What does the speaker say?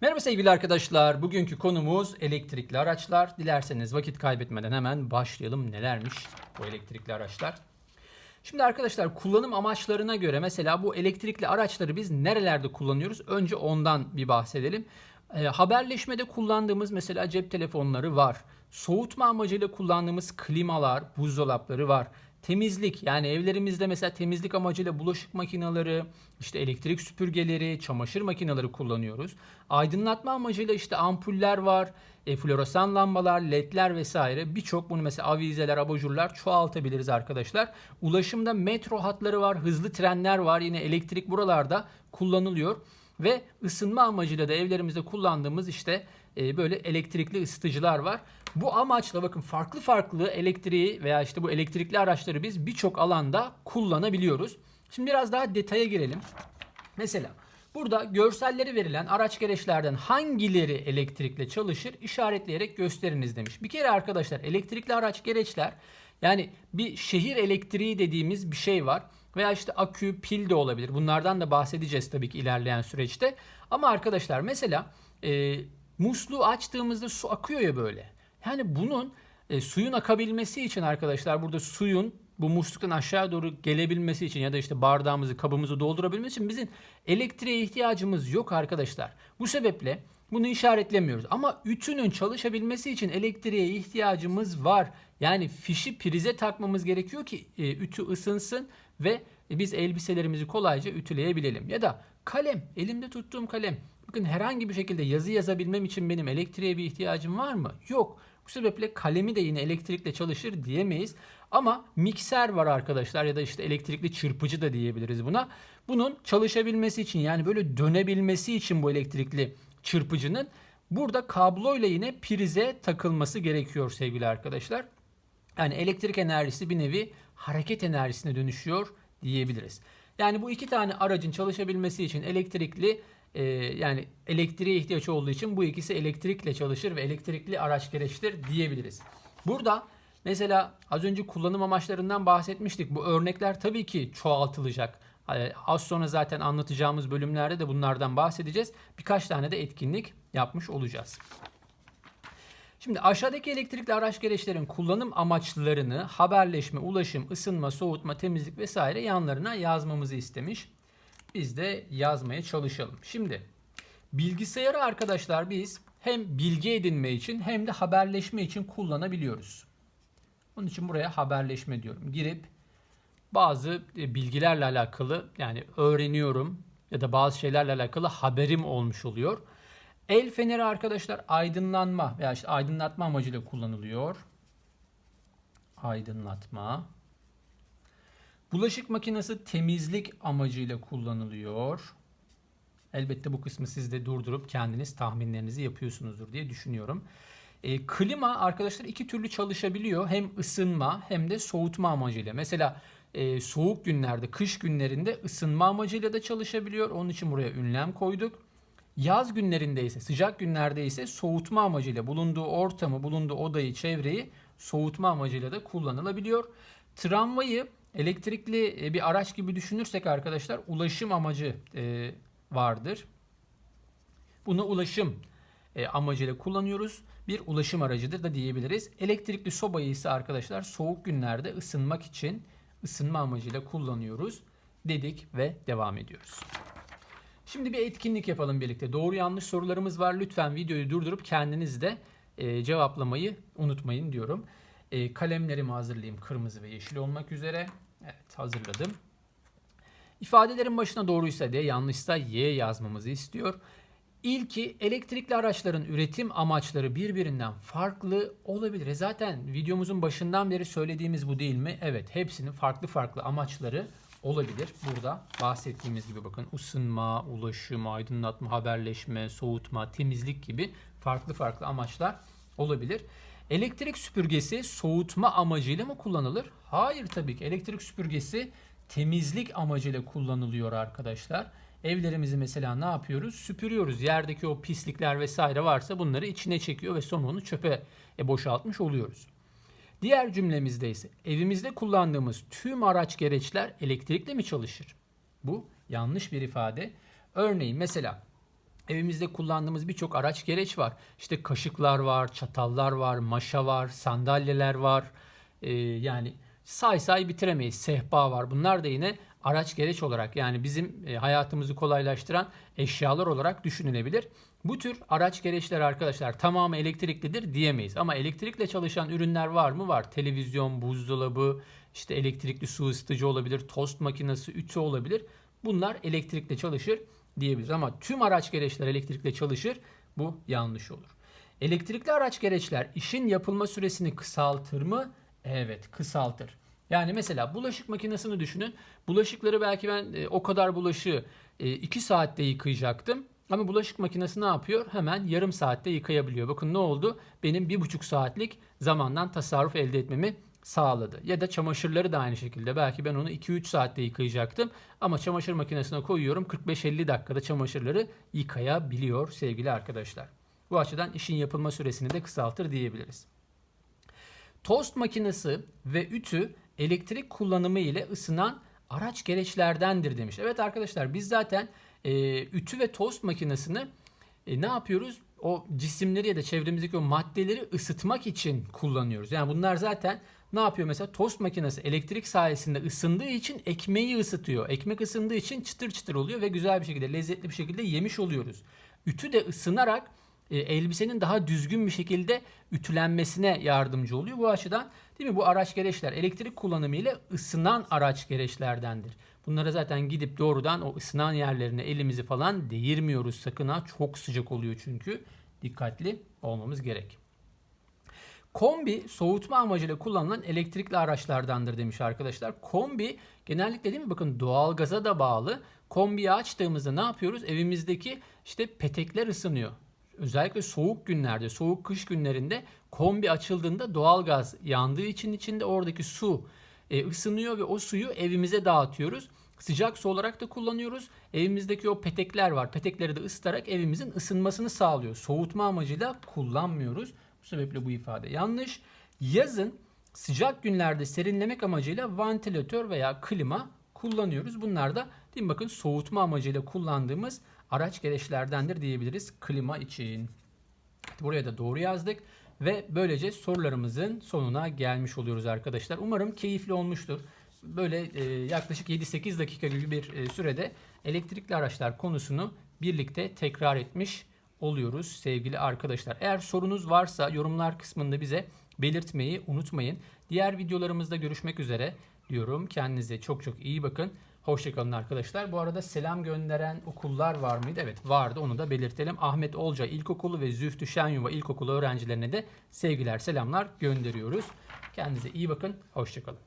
Merhaba sevgili arkadaşlar. Bugünkü konumuz elektrikli araçlar. Dilerseniz vakit kaybetmeden hemen başlayalım. Nelermiş bu elektrikli araçlar? Şimdi arkadaşlar kullanım amaçlarına göre mesela bu elektrikli araçları biz nerelerde kullanıyoruz? Önce ondan bir bahsedelim. E, haberleşmede kullandığımız mesela cep telefonları var. Soğutma amacıyla kullandığımız klimalar, buzdolapları var. Temizlik yani evlerimizde mesela temizlik amacıyla bulaşık makineleri, işte elektrik süpürgeleri, çamaşır makineleri kullanıyoruz. Aydınlatma amacıyla işte ampuller var, e, floresan lambalar, ledler vesaire. Birçok bunu mesela avizeler, abajurlar çoğaltabiliriz arkadaşlar. Ulaşımda metro hatları var, hızlı trenler var. Yine elektrik buralarda kullanılıyor. Ve ısınma amacıyla da evlerimizde kullandığımız işte e, böyle elektrikli ısıtıcılar var. Bu amaçla bakın farklı farklı elektriği veya işte bu elektrikli araçları biz birçok alanda kullanabiliyoruz. Şimdi biraz daha detaya girelim. Mesela burada görselleri verilen araç gereçlerden hangileri elektrikle çalışır işaretleyerek gösteriniz demiş. Bir kere arkadaşlar elektrikli araç gereçler yani bir şehir elektriği dediğimiz bir şey var. Veya işte akü, pil de olabilir. Bunlardan da bahsedeceğiz tabii ki ilerleyen süreçte. Ama arkadaşlar mesela e, musluğu açtığımızda su akıyor ya böyle. Yani bunun e, suyun akabilmesi için arkadaşlar burada suyun bu musluktan aşağı doğru gelebilmesi için ya da işte bardağımızı, kabımızı doldurabilmesi için bizim elektriğe ihtiyacımız yok arkadaşlar. Bu sebeple bunu işaretlemiyoruz. Ama ütünün çalışabilmesi için elektriğe ihtiyacımız var. Yani fişi prize takmamız gerekiyor ki e, ütü ısınsın ve biz elbiselerimizi kolayca ütüleyebilelim. Ya da kalem, elimde tuttuğum kalem. Bakın herhangi bir şekilde yazı yazabilmem için benim elektriğe bir ihtiyacım var mı? Yok. Bu sebeple kalemi de yine elektrikle çalışır diyemeyiz. Ama mikser var arkadaşlar ya da işte elektrikli çırpıcı da diyebiliriz buna. Bunun çalışabilmesi için yani böyle dönebilmesi için bu elektrikli çırpıcının burada kabloyla yine prize takılması gerekiyor sevgili arkadaşlar. Yani elektrik enerjisi bir nevi hareket enerjisine dönüşüyor diyebiliriz. Yani bu iki tane aracın çalışabilmesi için elektrikli e, yani elektriğe ihtiyaç olduğu için bu ikisi elektrikle çalışır ve elektrikli araç gereçtir diyebiliriz. Burada mesela az önce kullanım amaçlarından bahsetmiştik. Bu örnekler tabii ki çoğaltılacak. E, az sonra zaten anlatacağımız bölümlerde de bunlardan bahsedeceğiz. Birkaç tane de etkinlik yapmış olacağız. Şimdi aşağıdaki elektrikli araç gereçlerin kullanım amaçlarını haberleşme, ulaşım, ısınma, soğutma, temizlik vesaire yanlarına yazmamızı istemiş. Biz de yazmaya çalışalım. Şimdi bilgisayarı arkadaşlar biz hem bilgi edinme için hem de haberleşme için kullanabiliyoruz. Onun için buraya haberleşme diyorum. Girip bazı e, bilgilerle alakalı yani öğreniyorum ya da bazı şeylerle alakalı haberim olmuş oluyor. El feneri arkadaşlar aydınlanma veya işte aydınlatma amacıyla kullanılıyor. Aydınlatma. Bulaşık makinesi temizlik amacıyla kullanılıyor. Elbette bu kısmı siz de durdurup kendiniz tahminlerinizi yapıyorsunuzdur diye düşünüyorum. E, klima arkadaşlar iki türlü çalışabiliyor. Hem ısınma hem de soğutma amacıyla. Mesela e, soğuk günlerde, kış günlerinde ısınma amacıyla da çalışabiliyor. Onun için buraya ünlem koyduk. Yaz günlerinde ise, sıcak günlerde ise soğutma amacıyla bulunduğu ortamı, bulunduğu odayı, çevreyi soğutma amacıyla da kullanılabiliyor. Tramvayı elektrikli e, bir araç gibi düşünürsek arkadaşlar ulaşım amacı e, vardır. Bunu ulaşım e, amacıyla kullanıyoruz. Bir ulaşım aracıdır da diyebiliriz. Elektrikli sobayı ise arkadaşlar soğuk günlerde ısınmak için ısınma amacıyla kullanıyoruz dedik ve devam ediyoruz. Şimdi bir etkinlik yapalım birlikte. Doğru yanlış sorularımız var. Lütfen videoyu durdurup kendiniz de e, cevaplamayı unutmayın diyorum. E, kalemlerimi hazırlayayım kırmızı ve yeşil olmak üzere. Evet hazırladım. İfadelerin başına doğruysa D, yanlışsa Y yazmamızı istiyor. İlki elektrikli araçların üretim amaçları birbirinden farklı olabilir. E zaten videomuzun başından beri söylediğimiz bu değil mi? Evet hepsinin farklı farklı amaçları olabilir. Burada bahsettiğimiz gibi bakın ısınma, ulaşım, aydınlatma, haberleşme, soğutma, temizlik gibi farklı farklı amaçlar olabilir. Elektrik süpürgesi soğutma amacıyla mı kullanılır? Hayır tabii ki. Elektrik süpürgesi temizlik amacıyla kullanılıyor arkadaşlar. Evlerimizi mesela ne yapıyoruz? Süpürüyoruz. Yerdeki o pislikler vesaire varsa bunları içine çekiyor ve sonra onu çöpe e, boşaltmış oluyoruz. Diğer cümlemizde ise evimizde kullandığımız tüm araç gereçler elektrikle mi çalışır? Bu yanlış bir ifade. Örneğin mesela Evimizde kullandığımız birçok araç gereç var. İşte kaşıklar var, çatallar var, maşa var, sandalyeler var. Ee, yani say say bitiremeyiz. Sehpa var. Bunlar da yine araç gereç olarak yani bizim e, hayatımızı kolaylaştıran eşyalar olarak düşünülebilir. Bu tür araç gereçler arkadaşlar tamamı elektriklidir diyemeyiz. Ama elektrikle çalışan ürünler var mı? Var. Televizyon, buzdolabı, işte elektrikli su ısıtıcı olabilir, tost makinesi, ütü olabilir. Bunlar elektrikle çalışır diyebiliriz. Ama tüm araç gereçler elektrikle çalışır. Bu yanlış olur. Elektrikli araç gereçler işin yapılma süresini kısaltır mı? Evet, kısaltır. Yani mesela bulaşık makinesini düşünün. Bulaşıkları belki ben e, o kadar bulaşığı 2 saatte yıkayacaktım. Ama bulaşık makinesi ne yapıyor? Hemen yarım saatte yıkayabiliyor. Bakın ne oldu? Benim bir buçuk saatlik zamandan tasarruf elde etmemi sağladı. Ya da çamaşırları da aynı şekilde. Belki ben onu 2-3 saatte yıkayacaktım. Ama çamaşır makinesine koyuyorum. 45-50 dakikada çamaşırları yıkayabiliyor sevgili arkadaşlar. Bu açıdan işin yapılma süresini de kısaltır diyebiliriz. Tost makinesi ve ütü elektrik kullanımı ile ısınan araç gereçlerdendir demiş. Evet arkadaşlar biz zaten e, ütü ve tost makinesini e, ne yapıyoruz? O cisimleri ya da çevremizdeki o maddeleri ısıtmak için kullanıyoruz. Yani bunlar zaten ne yapıyor mesela? Tost makinesi elektrik sayesinde ısındığı için ekmeği ısıtıyor. Ekmek ısındığı için çıtır çıtır oluyor ve güzel bir şekilde, lezzetli bir şekilde yemiş oluyoruz. Ütü de ısınarak elbisenin daha düzgün bir şekilde ütülenmesine yardımcı oluyor. Bu açıdan değil mi bu araç gereçler elektrik kullanımı ile ısınan araç gereçlerdendir. Bunlara zaten gidip doğrudan o ısınan yerlerine elimizi falan değirmiyoruz sakın ha. Çok sıcak oluyor çünkü. Dikkatli olmamız gerek. Kombi soğutma amacıyla kullanılan elektrikli araçlardandır demiş arkadaşlar. Kombi genellikle değil mi bakın doğalgaza da bağlı. Kombiyi açtığımızda ne yapıyoruz? Evimizdeki işte petekler ısınıyor. Özellikle soğuk günlerde, soğuk kış günlerinde kombi açıldığında doğalgaz yandığı için içinde oradaki su e, ısınıyor ve o suyu evimize dağıtıyoruz. Sıcak su olarak da kullanıyoruz. Evimizdeki o petekler var. Petekleri de ısıtarak evimizin ısınmasını sağlıyor. Soğutma amacıyla kullanmıyoruz. Bu sebeple bu ifade yanlış. Yazın sıcak günlerde serinlemek amacıyla vantilatör veya klima kullanıyoruz. Bunlar da değil bakın soğutma amacıyla kullandığımız araç gereçlerdendir diyebiliriz klima için. Buraya da doğru yazdık ve böylece sorularımızın sonuna gelmiş oluyoruz arkadaşlar. Umarım keyifli olmuştur. Böyle e, yaklaşık 7-8 dakika gibi bir e, sürede elektrikli araçlar konusunu birlikte tekrar etmiş oluyoruz sevgili arkadaşlar. Eğer sorunuz varsa yorumlar kısmında bize belirtmeyi unutmayın. Diğer videolarımızda görüşmek üzere diyorum. Kendinize çok çok iyi bakın. Hoşçakalın arkadaşlar. Bu arada selam gönderen okullar var mıydı? Evet vardı onu da belirtelim. Ahmet Olca İlkokulu ve Zühtü Şenyuva İlkokulu öğrencilerine de sevgiler selamlar gönderiyoruz. Kendinize iyi bakın. Hoşçakalın.